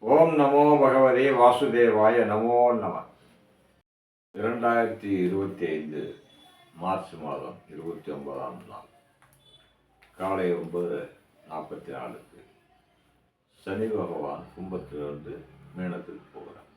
ஓம் நமோ பகவதே வாசுதேவாய நமோ நம. இரண்டாயிரத்தி இருபத்தி ஐந்து மார்ச் மாதம் இருபத்தி ஒன்பதாம் நாள். காலை ஒன்பது நாற்பத்தி நாலுக்கு சனி பகவான் கும்பத்திலிருந்து மீனத்துக்கு போகிறார்.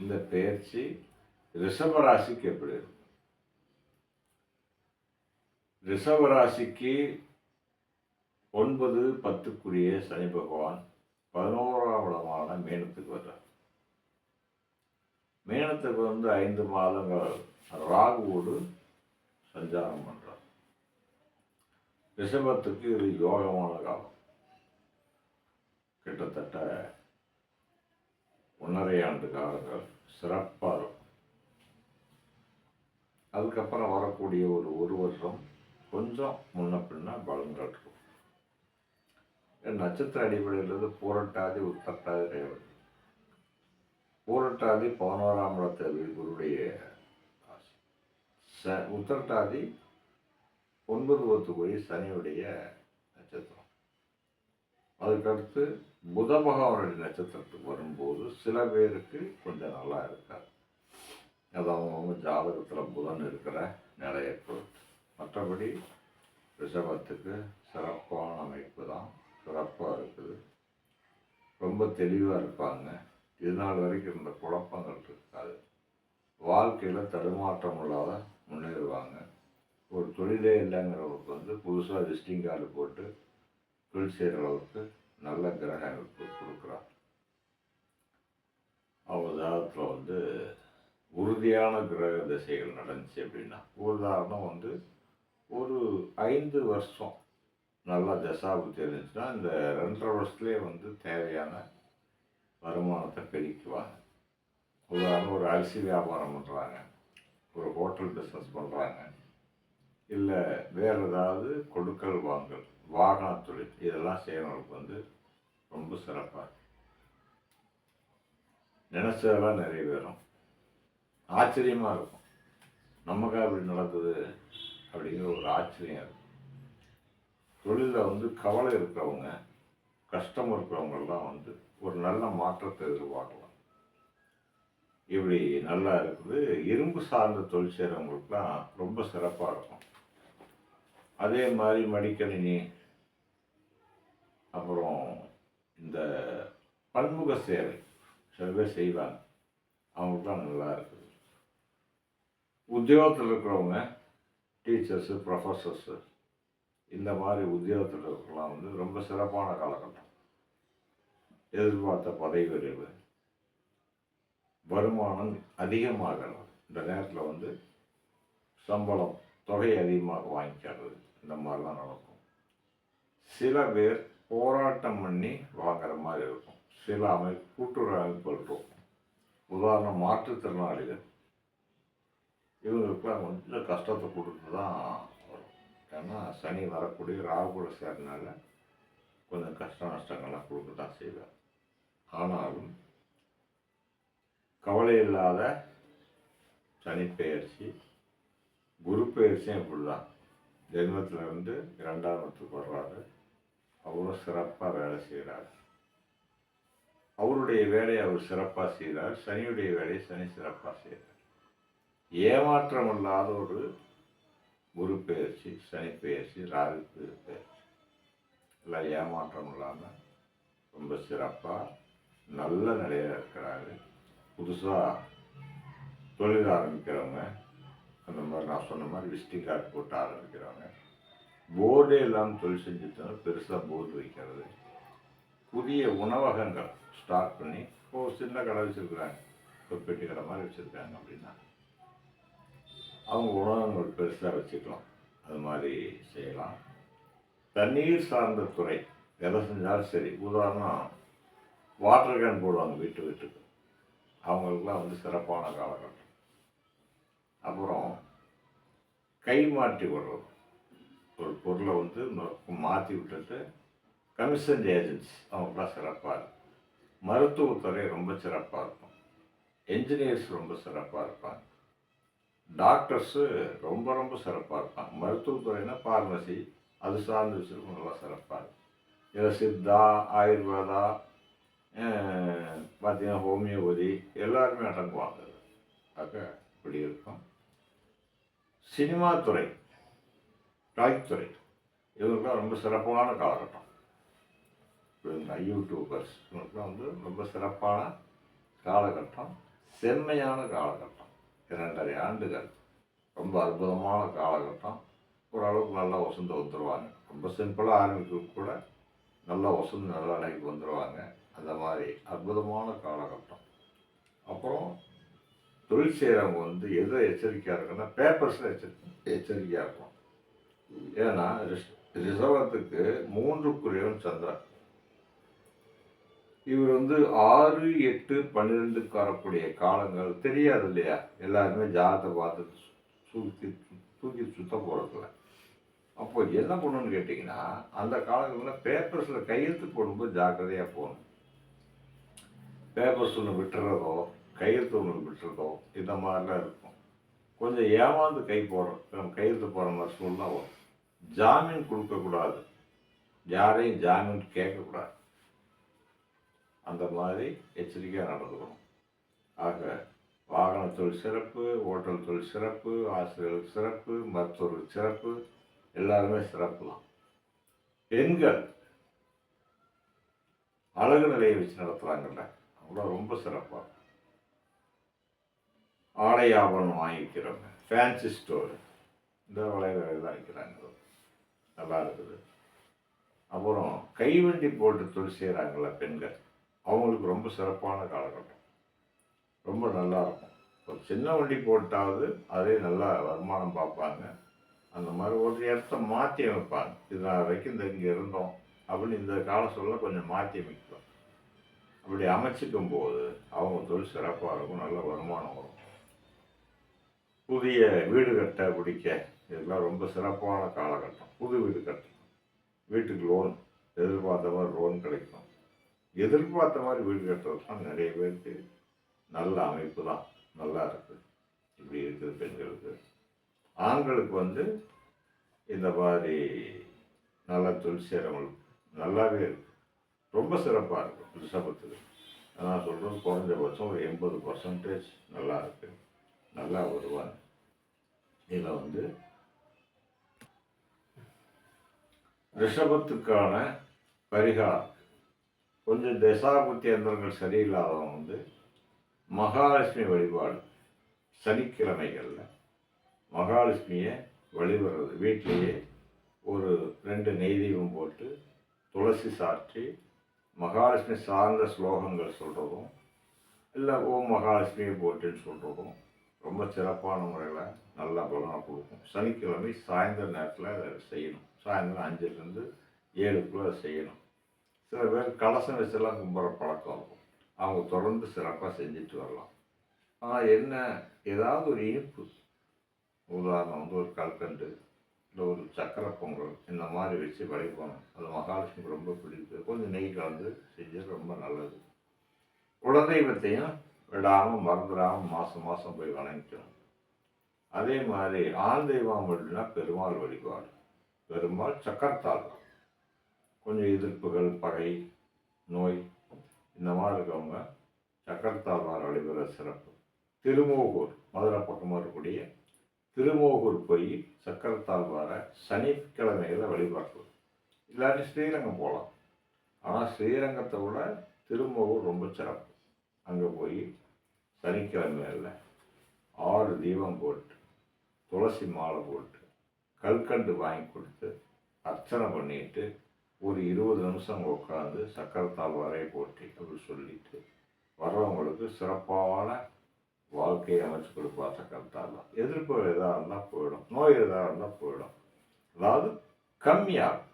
இந்த பெயர்ச்சி ரிஷபராசிக்கு எப்படி இருக்கும்? ரிஷபராசிக்கு ஒன்பது பத்துக்குரிய சனி பகவான் பதினோராம் இடமான மீனத்துக்கு வர்றார். மீனத்துக்கு வந்து ஐந்து மாதங்கள் ராகுவோடு சஞ்சாரம் பண்ணுறார் ரிஷபத்துக்கு இது யோகமான காலம். கிட்டத்தட்ட ஒன்றரை ஆண்டு காலங்கள் சிறப்பாக இருக்கும். அதுக்கப்புறம் வரக்கூடிய ஒரு ஒரு வருஷம் கொஞ்சம் முன்ன பின்ன பலன்கள் இருக்கும். நட்சத்திர அடிப்படையில் இருந்து பூரட்டாதி உத்தட்டாதி ரேவதி பூரட்டாதி பதினோராம் இடத்தில் குருடைய ராசி ச உத்தரட்டாதி ஒன்பது பத்து போய் சனியுடைய நட்சத்திரம். அதுக்கடுத்து புத பகவானுடைய நட்சத்திரத்துக்கு வரும்போது சில பேருக்கு கொஞ்சம் நல்லா இருக்காது அதாவது ஜாதகத்தில் புதன் இருக்கிற நிலையை பொறுத்து. மற்றபடி ரிஷபத்துக்கு சிறப்பான அமைப்பு தான் சிறப்பாக இருக்குது. ரொம்ப தெளிவாக இருப்பாங்க. இதனால் வரைக்கும் இருந்த குழப்பங்கள் இருக்காது. வாழ்க்கையில் தடுமாற்றம் இல்லாத முன்னேறுவாங்க. ஒரு தொழிலே இல்லைங்கிறவங்களுக்கு வந்து புதுசாக விசிட்டிங் கார்டு போட்டு தொழில் செய்கிற அளவுக்கு நல்ல கிரக அமைப்பு கொடுக்குறாங்க. அவங்க ஜாதகத்தில் வந்து உறுதியான கிரக திசைகள் நடந்துச்சு அப்படின்னா உதாரணம் வந்து ஒரு ஐந்து வருஷம் நல்லா தசாபுத்தி இருந்துச்சுன்னா இந்த ரெண்டரை வருஷத்துலேயே வந்து தேவையான வருமானத்தை பெருக்குவாங்க உதாரணம் ஒரு அரிசி வியாபாரம் பண்ணுறாங்க ஒரு ஹோட்டல் பிஸ்னஸ் பண்ணுறாங்க இல்லை வேறு ஏதாவது கொடுக்கல் வாங்கல் வாகன தொழில் இதெல்லாம் செய்கிறவங்களுக்கு வந்து ரொம்ப சிறப்பாக நினச்சதெல்லாம் நிறைவேறும். ஆச்சரியமாக இருக்கும். நமக்கு அப்படி நடக்குது அப்படிங்கிற ஒரு ஆச்சரியம் இருக்கும் தொழிலில் வந்து கவலை இருக்கிறவங்க கஷ்டம் இருக்கிறவங்கெல்லாம் வந்து ஒரு நல்ல மாற்றத்தை எதிர்பார்க்கலாம். இப்படி நல்லா இருக்குது. இரும்பு சார்ந்த தொழில் செய்கிறவங்களுக்குலாம் ரொம்ப சிறப்பாக இருக்கும். அதே மாதிரி மடிக்கணினி அப்புறம் இந்த பன்முக சேவை சில பேர் செய்வாங்க. அவங்களுக்குலாம் நல்லா இருக்குது. உத்தியோகத்தில் இருக்கிறவங்க டீச்சர்ஸு ப்ரொஃபஸர்ஸு இந்த மாதிரி உத்தியோகத்தில் இருக்கலாம் வந்து ரொம்ப சிறப்பான காலகட்டம். எதிர்பார்த்த பதவி உயர்வு வருமானம் அதிகமாகிறது. இந்த நேரத்தில் வந்து சம்பளம் தொகை அதிகமாக வாங்கிக்கிறது. இந்த மாதிரிலாம் நடக்கும். சில பேர் போராட்டம் பண்ணி வாங்குற மாதிரி இருக்கும். சில அமை கூட்டுறவு அமைப்புகள் இருக்கும். உதாரணம் மாற்றுத்திறனாளிகள். இவங்களுக்குலாம் கொஞ்சம் கஷ்டத்தை கொடுத்து தான் ஏன்னா சனி வரக்கூடிய ராகுல சேர்னால கொஞ்சம் கஷ்ட நஷ்டங்கள்லாம் கொடுக்க தான் செய்வார் ஆனாலும் கவலை இல்லாத சனி பெயர்ச்சி குரு பெயர்ச்சியும் இப்படி தான் ஜென்மத்திலிருந்து இரண்டாம் இடத்துக்கு வர்றாரு. அவரும் சிறப்பாக வேலை செய்கிறார் அவருடைய வேலையை அவர் சிறப்பாக செய்கிறார் சனியுடைய வேலையை சனி சிறப்பாக செய்கிறார் ஏமாற்றம் இல்லாத ஒரு குரு பெயர்ச்சி சனி பெயர்ச்சி ராகு பெயர்ச்சி எல்லாம் ஏமாற்றம் இல்லாமல் ரொம்ப சிறப்பாக நல்ல நிலையில் இருக்கிறாரு. புதுசாக தொழில் ஆரம்பிக்கிறவங்க அந்த மாதிரி நான் சொன்ன மாதிரி விசிட்டிங் கார்டு போட்டு ஆரம்பிக்கிறவங்க போர்டே இல்லாமல் தொழில் செஞ்சுட்டோம் பெருசாக போர்டு வைக்கிறது. புதிய உணவகங்கள் ஸ்டார்ட் பண்ணி இப்போ சின்ன கடை வச்சுருக்குறாங்க. ஒரு பெட்டி கடை மாதிரி வச்சுருக்காங்க அப்படின்னா. அவங்க உணவகங்கள் பெருசாக வச்சுக்கலாம். அது மாதிரி செய்யலாம். தண்ணீர் சார்ந்த துறை எதை செஞ்சாலும் சரி. உதாரணம் வாட்டர் கேன் போடுவாங்க வீட்டு வீட்டுக்கு. அவங்களுக்குலாம் வந்து சிறப்பான காலகட்டம். அப்புறம் கை மாற்றி விடுறது. ஒரு பொருளை வந்து மாற்றி விட்டுட்டு கமிஷன் ஏஜென்ட்ஸ் அவங்களாம் சிறப்பாக இருக்கும். மருத்துவத்துறை ரொம்ப சிறப்பாக இருக்கும். என்ஜினியர்ஸ் ரொம்ப சிறப்பாக இருப்பாங்க. டாக்டர்ஸு ரொம்ப ரொம்ப சிறப்பாக இருப்பாங்க. மருத்துவத்துறைனா ஃபார்மசி அது சார்ந்த விஷயம் நல்லா சிறப்பாக இருக்கும். இதில் சித்தா ஆயுர்வேதா பார்த்தீங்கன்னா ஹோமியோபதி எல்லாருமே அடங்குவாங்க. ஆக இப்படி இருக்கும். சினிமா துறை டாய்த்துறை இவருக்குலாம் ரொம்ப சிறப்பான காலகட்டம். யூடியூபர்ஸ் இவங்களுக்குலாம் வந்து ரொம்ப சிறப்பான காலகட்டம் செம்மையான காலகட்டம். இரண்டரை ஆண்டுகள். ரொம்ப அற்புதமான காலகட்டம். ஓரளவுக்கு நல்லா வசந்து வந்துடுவாங்க ரொம்ப சிம்பிளாக ஆரம்பிக்க கூட நல்லா வசந்து நல்லா நிலைக்கு வந்துடுவாங்க அந்த மாதிரி அற்புதமான காலகட்டம். அப்புறம் தொழில் செய்கிறவங்க வந்து எதை எச்சரிக்கையாக இருக்குன்னா பேப்பர்ஸில் எச்சரி எச்சரிக்கையாக இருக்கும். ஏன்னா ரிஷ்- மூன்று மூன்றுக்குரியவன் சந்திரன். இவர் வந்து ஆறு எட்டு பன்னிரெண்டுக்கு வரக்கூடிய காலங்கள் தெரியாது இல்லையா? எல்லாருமே ஜாதகத்தை பார்த்து தூக்கி தூக்கி சுத்த போகிறதுல அப்போ என்ன பண்ணணும்னு கேட்டிங்கன்னா அந்த காலங்களில் பேப்பர்ஸில் கையெழுத்து போடும்போது ஜாக்கிரதையாக போகணும். பேப்பர்ஸ் ஒன்று விட்டுறதோ கையெழுத்து ஒன்று விட்டுறதோ இந்த மாதிரிலாம் இருக்கும். கொஞ்சம் ஏமாந்து கை போடுற கையெழுத்து போகிற மாதிரி சூழ்நிலை வரும். ஜாமீன் கொடுக்கக்கூடாது. யாரையும் ஜாமீன் கேட்கக்கூடாது. அந்த மாதிரி எச்சரிக்கையாக நடந்துக்கணும். ஆக வாகன தொழில் சிறப்பு ஓட்டல் தொழில் சிறப்பு ஆசிரியர்கள் சிறப்பு மருத்துவர்கள் சிறப்பு எல்லாருமே சிறப்பு தான் பெண்கள் அழகு நிலையை வச்சு நடத்துகிறாங்கல்ல அவங்கள ரொம்ப சிறப்பாக ஆடை ஆபரணம் வாங்கிக்கிறவங்க ஃபேன்சி ஸ்டோர் இந்த வளையல் வாங்கிக்கிறாங்க நல்லா இருக்குது. அப்புறம் கைவண்டி போட்டு தொழில் செய்கிறாங்கல்ல பெண்கள். அவங்களுக்கு ரொம்ப சிறப்பான காலகட்டம். ரொம்ப நல்லா இருக்கும் ஒரு சின்ன வண்டி போட்டாவது அதே நல்லா வருமானம் பார்ப்பாங்க. அந்த மாதிரி ஒரு இடத்த மாற்றி அமைப்பாங்க. இது நான் வரைக்கும் இந்த இங்கே இருந்தோம் அப்படின்னு இந்த கால சொல்ல கொஞ்சம் மாற்றி அமைக்கும் அப்படி அமைச்சிக்கும் போது அவங்க தொழில் சிறப்பாக இருக்கும் நல்ல வருமானம் வரும். புதிய வீடு கட்ட பிடிக்க இதெல்லாம் ரொம்ப சிறப்பான காலகட்டம். புது வீடு கட்டணும். வீட்டுக்கு லோன் எதிர்பார்த்த மாதிரி லோன் கிடைக்கும். எதிர்பார்த்த மாதிரி வீடு கட்டுறதுலாம் நிறைய பேருக்கு நல்ல அமைப்பு தான் நல்லா இருக்குது இப்படி இருக்குது பெண்களுக்கு ஆண்களுக்கு வந்து இந்த மாதிரி நல்ல தொழில் செய்கிறவங்களுக்கு நல்லாவே இருக்கு. ரொம்ப சிறப்பாக இருக்கும் ரிஷபத்துக்கு நான் சொல்கிறது குறைஞ்சபட்சம் ஒரு எண்பது பர்சன்டேஜ் நல்லா இருக்கு. நல்லா வருவாங்க. இதில் வந்து ரிஷபத்துக்கான பரிகாரம். கொஞ்சம் தசாபுத்தி எந்திரங்கள் சரியில்லாதவங்க வந்து மகாலட்சுமி வழிபாடு சனிக்கிழமைகளில். மகாலட்சுமியை வழிபடுறது. வீட்டிலேயே ஒரு ரெண்டு நெய் தீபம் போட்டு துளசி சாற்றி மகாலட்சுமி சார்ந்த ஸ்லோகங்கள் சொல்கிறதும் இல்லை ஓம் மகாலட்சுமியை போட்டுன்னு சொல்கிறதும் ரொம்ப சிறப்பான முறையில் நல்ல பலனை கொடுக்கும். சனிக்கிழமை சாயந்தர நேரத்தில் அதை செய்யணும். சாயந்தரம் அஞ்சுலேருந்து ஏழுக்குள்ளே அதை செய்யணும். சில பேர் கலசம் வச்செல்லாம் கும்பிட்ற பழக்கம் இருக்கும். அவங்க தொடர்ந்து சிறப்பாக செஞ்சுட்டு வரலாம். ஆனால் என்ன ஏதாவது ஒரு இனிப்பு. உதாரணம் வந்து ஒரு கல்கண்டு இல்லை ஒரு சக்கரை பொங்கல் இந்த மாதிரி வச்சு வழிபோகணும் அது மகாலட்சுமிக்கு ரொம்ப பிடிக்கும். கொஞ்சம் நெய் கலந்து செஞ்சது ரொம்ப நல்லது. குலதெய்வத்தையும் விடாமல் மறந்துடாமல் மாதம் மாதம் போய் வணங்கிக்கணும். அதே மாதிரி ஆண் தெய்வம் அப்படின்னா பெருமாள் வழிபாடு. பெருமாள் சக்கரத்தாள் கொஞ்சம் எதிர்ப்புகள் பகை நோய் இந்த மாதிரி இருக்கவங்க சக்கரத்தாழ்வார் வழிபடுற சிறப்பு. திருமோகூர் மதுரை பக்கமாக இருக்கக்கூடிய திருமோகூர் போய் சக்கரத்தாழ்வாரை சனிக்கிழமையில் வழிபாடு. இல்லாட்டி ஸ்ரீரங்கம் போகலாம் ஆனால் ஸ்ரீரங்கத்தை விட திருமோகூர் ரொம்ப சிறப்பு. அங்கே போய் சனிக்கிழமையில் ஆறு தீபம் போட்டு துளசி மாலை போட்டு கல்கண்டு வாங்கி கொடுத்து அர்ச்சனை பண்ணிட்டு ஒரு இருபது நிமிஷம் உட்காந்து சக்கரத்தால் வரைய போட்டி அப்படி சொல்லிட்டு வர்றவங்களுக்கு சிறப்பான வாழ்க்கையை அமைச்சு கொடுப்பா சக்கரத்தால் தான் எதிர்ப்பு எதாக இருந்தால் போயிடும். நோய் எதாக இருந்தால் போயிடும். அதாவது கம்மியாகும்.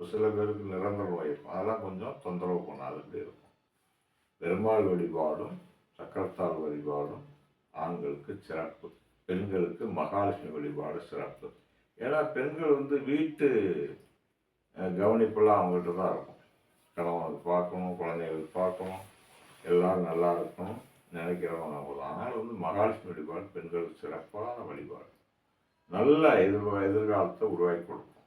சில பேருக்கு நிரந்தர நோய் இருக்கும். அதெல்லாம் கொஞ்சம் தொந்தரவு பண்ணாதுட்டு இருக்கும். பெருமாள் வழிபாடும் சக்கரத்தால் வழிபாடும் ஆண்களுக்கு சிறப்பு. பெண்களுக்கு மகாலட்சுமி வழிபாடு சிறப்பு. ஏன்னா பெண்கள் வந்து வீட்டு கவனிப்பெல்லாம் அவங்ககிட்ட தான் இருக்கும். கணவனுக்கு பார்க்கணும் குழந்தைகள் பார்க்கணும் எல்லாரும் நல்லா இருக்கணும் நினைக்கிறவங்க அவங்க தான் அதனால் வந்து மகாலட்சுமி வழிபாடு பெண்களுக்கு சிறப்பான வழிபாடு. நல்ல எதிர் எதிர்காலத்தை உருவாக்கி கொடுக்கும்.